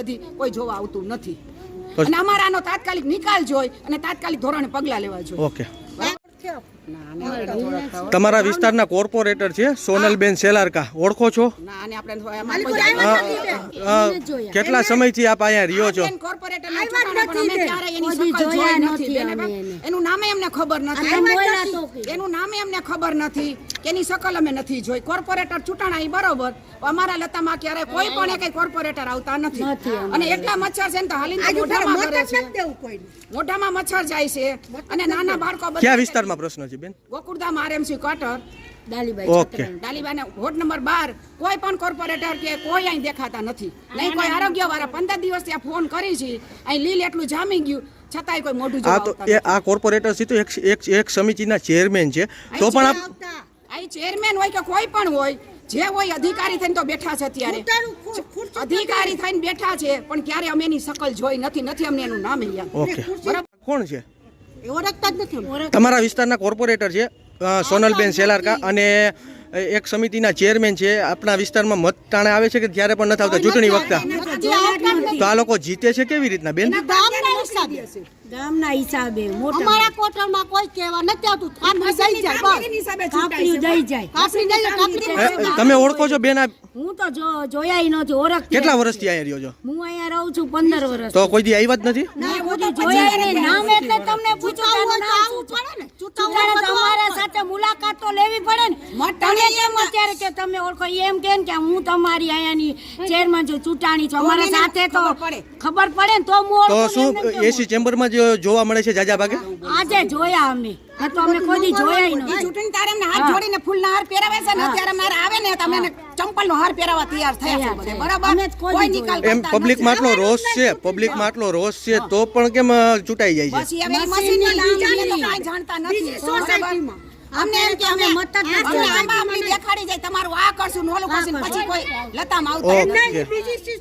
બધી કોઈ જોવા આવતું નથી. અને અમારાનો તાત્કાલિક નિકાલ જોઈ અને તાત્કાલિક ધોરણે પગલાં લેવા જોઈએ ઓકે. તમારા વિસ્તારના કોર્પોરેટર છે સોનલબેન સેલારકા. ઓળખો છો? કેટલા સમયથી આપ અહીંયા રહ્યો છો? એની શકલ જોઈ નથી બેન. એનું. નામે અમને ખબર નથી. એનું નામે અમને ખબર નથી એની શકલ અમે નથી જોઈ. કોર્પોરેટર ચૂંટણા ઈ બરોબર અમારા લતામાં ક્યારે કોઈ પણ કઈ કોર્પોરેટર આવતા નથી. અને એટલા મચ્છર છે ને તો હાલીને મોઢામાં કરે છે. મોઢામાં મચ્છર જાય છે. અને નાના બાળકો બધા કયા વિસ્તારમાં પ્રશ્ન છે બેન? ગોકુળધામ આરએમસી ક્વાર્ટર ઓકે ડાલીબાને વોર્ડ નંબર બાર કોઈ પણ કોર્પોરેટર કે કોઈ અહીં દેખાતા નથી. નહીં કોઈ આરોગ્ય વાળા પંદર દિવસ ત્યાં ફોન કરી છે અહીં લીલ એટલું જામી ગયું છતાંય કોઈ મોઢું આ જોવા તો એ આ કોર્પોરેટર છે તો એક એક એક સમિતિના ચેરમેન છે. તો પણ આપ અહીં ચેરમેન હોય કે કોઈ પણ હોય જે હોય અધિકારી થઈને તો બેઠા છે અત્યારે. અધિકારી થઈને બેઠા છે પણ ક્યારે અમે એની શકલ જોઈ નથી નથી અમને એનું નામ યાદ. ઓકે બરાબર? કોણ છે? ઓળખતા જ નથી તમારા વિસ્તારના કોર્પોરેટર છે? સોનલબેન સેલારકા અને એક સમિતિના ચેરમેન છે. આપણા વિસ્તારમાં મતદાણે આવે છે કે ત્યારે પણ નથી આવતા? ચૂંટણી વખતે. તો આ લોકો જીતે છે કેવી રીતના બેન? ગામના હિસાબે. અમારા કોટરમાં કોઈ કહેવા નથી આવતું. જાય કાપડી જાય તમે ઓળખો છો બેન? હું તો જોયા નથી ઓળખ કેટલા વર્ષથી અહીંયા રહ્યો છો? હું અહીંયા રહું છું પંદર વર્ષ તો કોઈ દી આવ્યા જ નથી? કોઈ જોયા નામ એટલે તમને પૂછું ચૂંટાવું તારું હોય તો નામ આવવું શું છે? પડે ને. ચૂંટાવું ચૂંટાડે હોય તો સાથે મુલાકાત તો લેવી પડે ને. તમે કેમ અત્યારે કે તમે ઓળખો એમ કે કે હું તમારી અહીંયાની ચેરમેન છું ચૂંટાણી છું. અમારા સાથે તો ખબર પડે. ને તો હું તો શું એસી ચેમ્બરમાં જ જોવા મળે છે જાજા ભાગે? આજે જોયા અમે. તો અમે કોઈ જોયા ઈ ચૂંટણી તારે અમને હાથ જોડીને ફૂલના હાર પહેરાવે છે ને અત્યારે મારે આવે ને તમે ચંપલનો હાર પહેરાવવા તૈયાર થયા છે બરાબર? અમે કોઈ નિકાલ એમ પબ્લિક માટલો આટલો રોષ છે પબ્લિકમાં આટલો રોષ છે તો પણ કેમ ચૂંટાઈ જાય છે? જાણતા નથી. બરાબર? અમને એમ કે અમે મત જ નથી અમને દેખાડી જાય તમારું આ કરશું ને ઓલું કરશું પછી કોઈ લતામાં આવતા ઓકે. બીજી